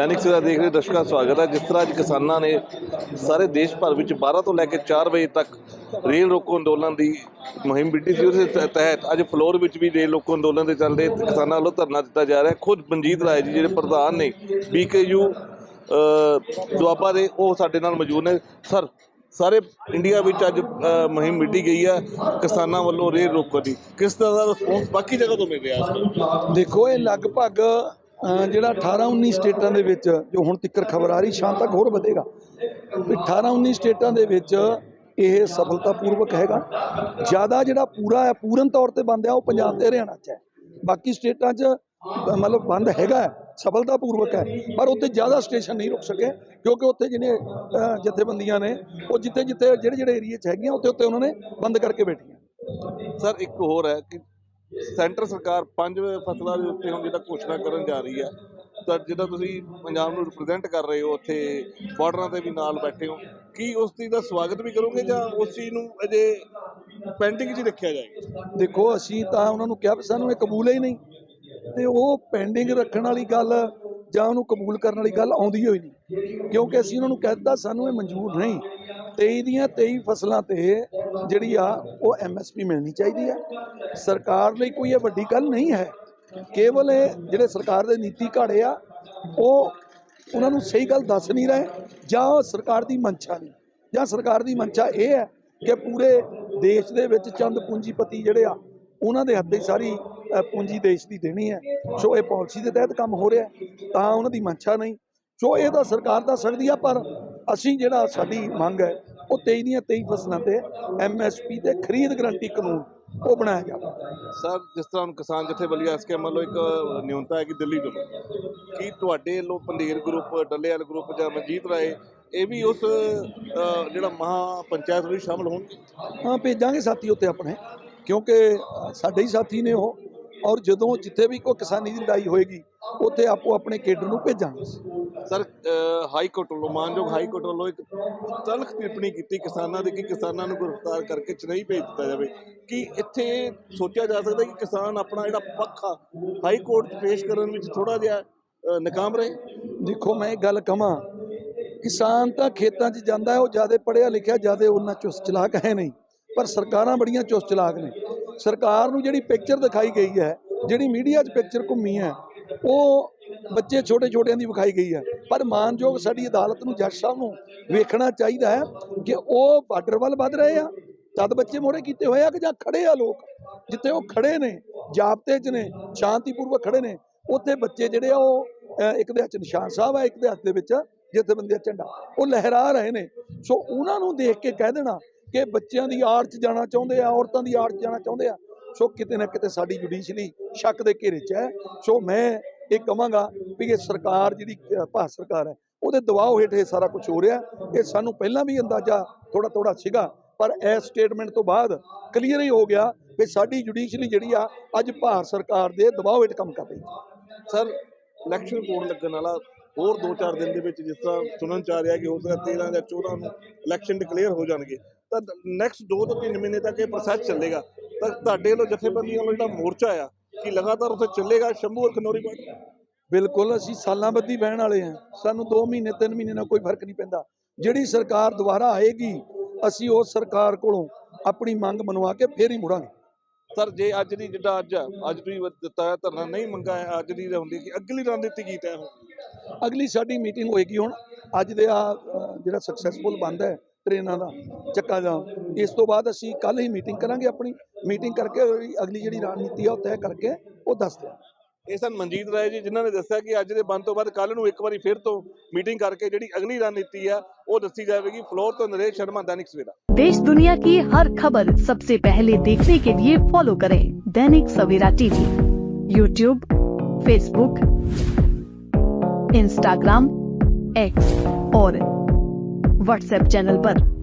ਦੈਨਿਕ ਸਵੇਰਾ ਦੇਖ ਰਹੇ ਦਰਸ਼ਕਾਂ ਦਾ ਸਵਾਗਤ ਹੈ, ਜਿਸ ਤਰ੍ਹਾਂ ਅੱਜ ਕਿਸਾਨਾਂ ਨੇ ਸਾਰੇ ਦੇਸ਼ ਭਰ ਵਿੱਚ 12 ਤੋਂ ਲੈ ਕੇ 4 ਵਜੇ ਤੱਕ ਰੇਲ ਰੋਕੋ ਅੰਦੋਲਨ ਦੀ ਮੁਹਿੰਮ ਵਿੱਢੀ ਸੀ ਉਹਦੇ ਤਹਿ- ਤਹਿਤ ਅੱਜ ਫਲੋਰ ਵਿੱਚ ਵੀ ਰੇਲ ਰੋਕੋ ਅੰਦੋਲਨ ਦੇ ਚੱਲਦੇ ਕਿਸਾਨਾਂ ਵੱਲੋਂ ਧਰਨਾ ਦਿੱਤਾ ਜਾ ਰਿਹਾ। ਖੁਦ ਮਨਜੀਤ ਰਾਏ ਜੀ, ਜਿਹੜੇ ਪ੍ਰਧਾਨ ਨੇ ਬੀਕੇਯੂ ਦੁਆਬਾ ਦੇ, ਉਹ ਸਾਡੇ ਨਾਲ ਮੌਜੂਦ ਨੇ। ਸਰ, ਸਾਰੇ ਇੰਡੀਆ ਵਿੱਚ ਅੱਜ ਮੁਹਿੰਮ ਮਿੱਟੀ ਗਈ ਹੈ ਕਿਸਾਨਾਂ ਵੱਲੋਂ ਰੇਲ ਰੋਕੋ ਦੀ। ਕਿਸ ਤਰ੍ਹਾਂ ਦਾ ਰਿਸਪੌਂਸ ਬਾਕੀ ਜਗ੍ਹਾ ਤੋਂ ਮਿਲ ਰਿਹਾ ਦੇਖੋ, ਇਹ ਲਗਭਗ ਜਿਹੜਾ 18 19 ਸਟੇਟਾਂ ਦੇ ਵਿੱਚ ਜੋ ਹੁਣ ਤੱਕ ਖਬਰ ਆ ਰਹੀ ਸ਼ਾਮ ਤੱਕ ਹੋਰ ਵਧੇਗਾ। ਵੀ 18 19 ਸਟੇਟਾਂ ਦੇ ਵਿੱਚ ਇਹ ਸਫਲਤਾਪੂਰਵਕ ਹੈਗਾ। ਜ਼ਿਆਦਾ ਜਿਹੜਾ ਪੂਰਾ ਹੈ ਪੂਰਨ ਤੌਰ ਤੇ ਬੰਦ ਹੈ ਉਹ ਪੰਜਾਬ ਤੇ ਹਰਿਆਣਾ 'ਚ ਹੈ। ਬਾਕੀ ਸਟੇਟਾਂ 'ਚ ਮਤਲਬ ਬੰਦ ਹੈਗਾ ਹੈ, ਸਫਲਤਾਪੂਰਵਕ ਹੈ ਪਰ ਉੱਥੇ ਜ਼ਿਆਦਾ ਸਟੇਸ਼ਨ ਨਹੀਂ ਰੁਕ ਸਕੇ ਕਿਉਂਕਿ ਉੱਥੇ ਜਿਹਨੇ ਜਥੇਬੰਦੀਆਂ ਨੇ ਉਹ ਜਿੱਥੇ ਜਿੱਥੇ ਜਿਹੜੇ ਜਿਹੜੇ ਏਰੀਏ 'ਚ ਹੈਗੀਆਂ ਉੱਥੇ ਉੱਥੇ ਉਹਨਾਂ ਨੇ ਬੰਦ ਕਰਕੇ ਬੈਠੀਆਂ। ਸਰ ਇੱਕ ਹੋਰ ਹੈ ਕਿ ਸੈਂਟਰ ਸਰਕਾਰ ਪੰਜ ਫਸਲਾਂ ਦੇ ਉੱਤੇ ਹੁਣ ਜਿਹੜਾ ਘੋਸ਼ਣਾ ਕਰਨ ਜਾ ਰਹੀ ਹੈ ਤਾਂ ਜਿਹੜਾ ਤੁਸੀਂ ਪੰਜਾਬ ਨੂੰ ਰਿਪਰੈਜ਼ੈਂਟ ਕਰ ਰਹੇ ਹੋ, ਉੱਥੇ ਬਾਰਡਰਾਂ ਤੇ ਵੀ ਨਾਲ ਬੈਠੇ ਹੋ, ਕੀ ਉਸ ਚੀਜ਼ ਦਾ ਸਵਾਗਤ ਵੀ ਕਰੋਗੇ ਜਾਂ ਉਸ ਚੀਜ਼ ਨੂੰ ਅਜੇ ਪੈਂਡਿੰਗ 'ਚ ਹੀ ਰੱਖਿਆ ਜਾਏਗਾ? ਦੇਖੋ, ਅਸੀਂ ਤਾਂ ਉਹਨਾਂ ਨੂੰ ਕਿਹਾ ਵੀ ਸਾਨੂੰ ਇਹ ਕਬੂਲ ਹੀ ਨਹੀਂ, ਤੇ ਉਹ ਪੈਂਡਿੰਗ ਰੱਖਣ ਵਾਲੀ ਗੱਲ ਜਾਂ ਉਹਨੂੰ ਕਬੂਲ ਕਰਨ ਵਾਲੀ ਗੱਲ ਆਉਂਦੀ ਹੋਈ ਨਹੀਂ, ਕਿਉਂਕਿ ਅਸੀਂ ਉਹਨਾਂ ਨੂੰ ਕਹਿ ਦਿੱਤਾ, ਸਾਨੂੰ ਇਹ ਮਨਜ਼ੂਰ ਨਹੀਂ। 23 ਦੀਆਂ 23 ਫਸਲਾਂ ਤੇ ਜਿਹੜੀ ਆ, ਉਹ ਐਮਐਸਪੀ ਮਿਲਣੀ ਚਾਹੀਦੀ ਆ। ਸਰਕਾਰ ਲਈ ਕੋਈ ਇਹ ਵੱਡੀ ਗੱਲ ਨਹੀਂ ਹੈ। ਕੇਵਲ ਇਹ ਜਿਹੜੇ ਸਰਕਾਰ ਦੇ ਨੀਤੀ ਘਾੜੇ ਆ, ਉਹ ਉਹਨਾਂ ਨੂੰ ਸਹੀ ਗੱਲ ਦੱਸ ਨਹੀਂ ਰਹੇ, ਜਾਂ ਉਹ ਸਰਕਾਰ ਦੀ ਮਨਸ਼ਾ ਨਹੀਂ। ਜਾਂ ਸਰਕਾਰ ਦੀ ਮਨਸ਼ਾ ਇਹ ਹੈ ਕਿ ਪੂਰੇ ਦੇਸ਼ ਦੇ ਵਿੱਚ ਚੰਦ ਪੂੰਜੀਪਤੀ ਜਿਹੜੇ ਆ, ਉਹਨਾਂ ਦੇ ਹੱਥੇ ਸਾਰੀ ਪੂੰਜੀ ਦੇਸ਼ ਦੀ ਦੇਣੀ ਹੈ। ਸੋ ਇਹ ਪਾਲਿਸੀ ਦੇ ਤਹਿਤ ਕੰਮ ਹੋ ਰਿਹਾ ਤਾਂ ਉਹਨਾਂ ਦੀ ਮਨਸ਼ਾ ਨਹੀਂ। ਸੋ ਇਹ ਤਾਂ ਸਰਕਾਰ ਦਾ ਸਕਦੀ ਆ, ਪਰ ਅਸੀਂ ਜਿਹੜਾ ਸਾਡੀ ਮੰਗ ਹੈ ਉਹ 23 ਦੀਆਂ 23 ਫਸਲਾਂ ਤੇ ਐਮਐਸਪੀ ਤੇ ਖਰੀਦ ਗਰੰਟੀ ਕਾਨੂੰਨ ਉਹ ਬਣਾਇਆ ਜਾਵੇ ਸਰ ਜਿਸ ਤਰ੍ਹਾਂ ਹੁਣ ਕਿਸਾਨ ਜਥੇਬੰਦੀਆਂ ਇਸ ਕੇ ਵੱਲੋਂ ਇੱਕ ਨਿਯਮਤਾ ਹੈ ਕਿ ਦਿੱਲੀ ਤੋਂ। ਕੀ ਤੁਹਾਡੇ ਵੱਲੋਂ ਪੰਧੀਰ ਗਰੁੱਪ ਡੱਲੇਵਾਲ ਗਰੁੱਪ ਜਾਂ ਮਨਜੀਤ ਰਾਏ ਇਹ ਵੀ ਉਸ ਜਿਹੜਾ ਮਹਾ ਪੰਚਾਇਤ ਵਿੱਚ ਸ਼ਾਮਲ ਹੋਣਗੇ? ਹਾਂ ਭੇਜਾਂਗੇ ਸਾਥੀ ਉੱਤੇ ਆਪਣੇ ਕਿਉਂਕਿ ਸਾਡੇ ਹੀ ਸਾਥੀ ਨੇ ਉਹ। ਔਰ ਜਦੋਂ ਜਿੱਥੇ ਵੀ ਕੋਈ ਕਿਸਾਨੀ ਦੀ ਲੜਾਈ ਹੋਏਗੀ ਉੱਥੇ ਆਪੋ ਆਪਣੇ ਕੇਡਰ ਨੂੰ ਭੇਜਾਂਗੇ ਸਰ ਹਾਈ ਕੋਰਟ ਵੱਲੋਂ ਮਾਨਯੋਗ ਹਾਈ ਕੋਰਟ ਵੱਲੋਂ ਇੱਕ ਤਲਖ ਟਿੱਪਣੀ ਕੀਤੀ ਕਿਸਾਨਾਂ ਦੇ ਕਿ ਕਿਸਾਨਾਂ ਨੂੰ ਗ੍ਰਿਫਤਾਰ ਕਰਕੇ ਚੇਨਈ ਭੇਜ ਦਿੱਤਾ ਜਾਵੇ। ਕਿ ਇੱਥੇ ਸੋਚਿਆ ਜਾ ਸਕਦਾ ਕਿ ਕਿਸਾਨ ਆਪਣਾ ਜਿਹੜਾ ਪੱਖ ਆ ਹਾਈ ਕੋਰਟ 'ਚ ਪੇਸ਼ ਕਰਨ ਵਿੱਚ ਥੋੜਾ ਜਿਹਾ ਅ, ਨਾਕਾਮ ਰਹੇ? ਦੇਖੋ ਮੈਂ ਇਹ ਗੱਲ ਕਹਾਂ ਕਿਸਾਨ ਤਾਂ ਖੇਤਾਂ 'ਚ ਜਾਂਦਾ ਹੈ ਉਹ ਜ਼ਿਆਦਾ ਪੜਿਆ ਲਿਖਿਆ ਜ਼ਿਆਦਾ ਉਹਨਾਂ ਚੁਸਤ ਚਲਾਕ ਹੈ ਨਹੀਂ ਪਰ ਸਰਕਾਰਾਂ ਬੜੀਆਂ ਚੁਸਤ ਚਲਾਕ ਨੇ। ਸਰਕਾਰ ਨੂੰ ਜਿਹੜੀ ਪਿਕਚਰ ਦਿਖਾਈ ਗਈ ਹੈ ਜਿਹੜੀ ਮੀਡੀਆ 'ਚ ਪਿਕਚਰ ਘੁੰਮੀ ਹੈ ਉਹ ਬੱਚੇ ਛੋਟੇ ਛੋਟਿਆਂ ਦੀ ਵਿਖਾਈ ਗਈ ਹੈ ਪਰ ਮਾਨਯੋਗ ਸਾਡੀ ਅਦਾਲਤ ਨੂੰ ਜੱਜ ਸਾਹਿਬ ਨੂੰ ਵੇਖਣਾ ਚਾਹੀਦਾ ਹੈ ਕਿ ਉਹ ਬਾਰਡਰ ਵੱਲ ਵੱਧ ਰਹੇ ਆ। ਤਦ ਬੱਚੇ ਮੋੜੇ ਕੀਤੇ ਹੋਏ ਆ ਕਿ ਜਾਂ ਖੜੇ ਆ ਲੋਕ, ਜਿੱਥੇ ਉਹ ਖੜੇ ਨੇ ਜਾਬਤੇ 'ਚ ਨੇ, ਸ਼ਾਂਤੀਪੂਰਵਕ ਖੜੇ ਨੇ, ਉੱਥੇ ਬੱਚੇ ਜਿਹੜੇ ਆ ਉਹ ਇੱਕ ਦੇ ਹੱਥ 'ਚ ਨਿਸ਼ਾਨ ਸਾਹਿਬ ਆ, ਇੱਕ ਦੇ ਹੱਥ ਦੇ ਵਿੱਚ ਜਥੇਬੰਦੀ ਦਾ ਝੰਡਾ। ਉਹ ਲਹਿਰਾ ਰਹੇ ਨੇ। ਸੋ ਉਹਨਾਂ ਨੂੰ ਦੇਖ ਕੇ ਕਹਿ ਦੇਣਾ ਕਿ ਬੱਚਿਆਂ ਦੀ ਆੜ 'ਚ ਜਾਣਾ ਚਾਹੁੰਦੇ ਆ, ਔਰਤਾਂ ਦੀ ਆੜ 'ਚ ਜਾਣਾ ਚਾਹੁੰਦੇ ਆ। ਸੋ ਕਿਤੇ ਨਾ ਕਿਤੇ ਸਾਡੀ ਜੁਡੀਸ਼ਲੀ ਸ਼ੱਕ ਦੇ ਘੇਰੇ 'ਚ ਹੈ। ਸੋ ਮੈਂ ਇਹ ਕਹਾਂਗਾ ਵੀ ਇਹ ਸਰਕਾਰ ਜਿਹੜੀ ਭਾਰਤ ਸਰਕਾਰ ਹੈ, ਉਹਦੇ ਦਬਾਅ ਹੇਠ ਇਹ ਸਾਰਾ ਕੁਝ ਹੋ ਰਿਹਾ। ਇਹ ਸਾਨੂੰ ਪਹਿਲਾਂ ਵੀ ਅੰਦਾਜ਼ਾ ਥੋੜਾ ਥੋੜਾ ਸੀਗਾ, ਪਰ ਇਸ ਸਟੇਟਮੈਂਟ ਤੋਂ ਬਾਅਦ ਕਲੀਅਰ ਹੀ ਹੋ ਗਿਆ ਕਿ ਸਾਡੀ ਜੁਡੀਸ਼ਲੀ ਜਿਹੜੀ ਆ, ਅੱਜ ਭਾਰਤ ਸਰਕਾਰ ਦੇ ਦਬਾਅ ਹੇਠ ਕੰਮ ਕਰ ਰਹੀ ਹੈ। ਸਰ ਇਲੈਕਸ਼ਨ ਕੋਡ ਲੱਗਣ ਵਾਲਾ ਹੋਰ 2-4 ਦਿਨ ਦੇ ਵਿੱਚ ਜਿਸ ਤਰ੍ਹਾਂ ਸੁਣਨ ਚ ਆ ਰਿਹਾ ਕਿ ਹੋ ਸਕਦਾ 13 ਜਾਂ 14 ਨੂੰ ਇਲੈਕਸ਼ਨ ਡਿਕਲੇਅਰ ਹੋ ਜਾਣਗੇ, ਤਾਂ ਨੈਕਸਟ 2 ਤੋਂ 3 ਮਹੀਨੇ ਤੱਕ ਇਹ ਪ੍ਰੋਸੈਸ ਚੱਲੇਗਾ। ਤਾਂ ਤੁਹਾਡੇ ਵੱਲੋਂ ਜਥੇਬੰਦੀਆਂ ਵੱਲੋਂ ਜਿਹੜਾ ਮੋਰਚਾ ਆ ਕਿ ਲਗਾਤਾਰ ਉੱਥੇ ਚੱਲੇਗਾ ਸ਼ੰਭੂ ਔਰ ਖਨੌਰੀ ਬਾਰਡਰ ਬਿਲਕੁਲ ਅਸੀਂ ਸਾਲਾਂ ਬੱਧੀ ਬਹਿਣ ਵਾਲੇ ਹਾਂ। ਸਾਨੂੰ 2 ਮਹੀਨੇ 3 ਮਹੀਨੇ ਨਾਲ ਕੋਈ ਫ਼ਰਕ ਨਹੀਂ ਪੈਂਦਾ। ਜਿਹੜੀ ਸਰਕਾਰ ਦੁਬਾਰਾ ਆਏਗੀ ਅਸੀਂ ਉਸ ਸਰਕਾਰ ਕੋਲੋਂ ਆਪਣੀ ਮੰਗ ਮਨਵਾ ਕੇ ਫੇਰ ਹੀ ਮੁੜਾਂਗੇ। ਸਰ ਜੇ ਅੱਜ ਦੀ ਜਿੱਦਾਂ ਅੱਜ ਆ, ਅੱਜ ਤੁਸੀਂ ਵ- ਦਿੱਤਾ ਹੈ ਧਰਨਾ ਨਹੀਂ ਮੰਗਾ ਹੈ ਅੱਜ ਦੀ ਹੁੰਦੀ ਕਿ ਅਗਲੀ ਰਣਨੀਤੀ ਕੀ ਤੈਅ ਹੋ ਅਗਲੀ ਸਾਡੀ ਮੀਟਿੰਗ ਹੋਏਗੀ ਹੁਣ। ਅੱਜ ਦੇ ਆ ਜਿਹੜਾ ਸਕਸੈਸਫੁਲ ਬੰਦ ਹੈ ਟ੍ਰੇਨਾਂ ਦਾ ਚੱਕਾ ਜਾਮ ਇਸ ਤੋਂ ਬਾਅਦ ਅਸੀਂ ਕੱਲ ਹੀ ਮੀਟਿੰਗ ਕਰਾਂਗੇ ਆਪਣੀ ਮੀਟਿੰਗ ਕਰਕੇ ਉਹਦੀ ਅਗਲੀ ਜਿਹੜੀ ਰਣਨੀਤੀ ਆ ਉਹ ਤੈਅ ਕਰਕੇ ਉਹ ਦੱਸ ਦਿਆਂਗੇ ਇਹ ਸਨ ਮਨਜੀਤ ਰਾਏ ਜੀ ਜਿਨ੍ਹਾਂ ਨੇ ਦੱਸਿਆ ਕਿ ਅੱਜ ਦੇ ਬੰਦ ਤੋਂ ਬਾਅਦ ਕੱਲ ਨੂੰ ਇੱਕ ਵਾਰੀ ਫਿਰ ਤੋਂ ਮੀਟਿੰਗ ਕਰਕੇ ਜਿਹੜੀ ਅਗਲੀ ਰਣਨੀਤੀ ਆ ਉਹ ਦੱਸੀ ਜਾਵੇਗੀ ਫਲੋਰ ਤੋਂ ਨਰੇਸ਼ ਸ਼ਰਮਾ दैनिक सवेरा देश दुनिया की हर खबर सबसे पहले देखने के लिए फॉलो करें Dainik Savera TV YouTube Facebook Instagram X और व्हाट्सएप चैनल पर।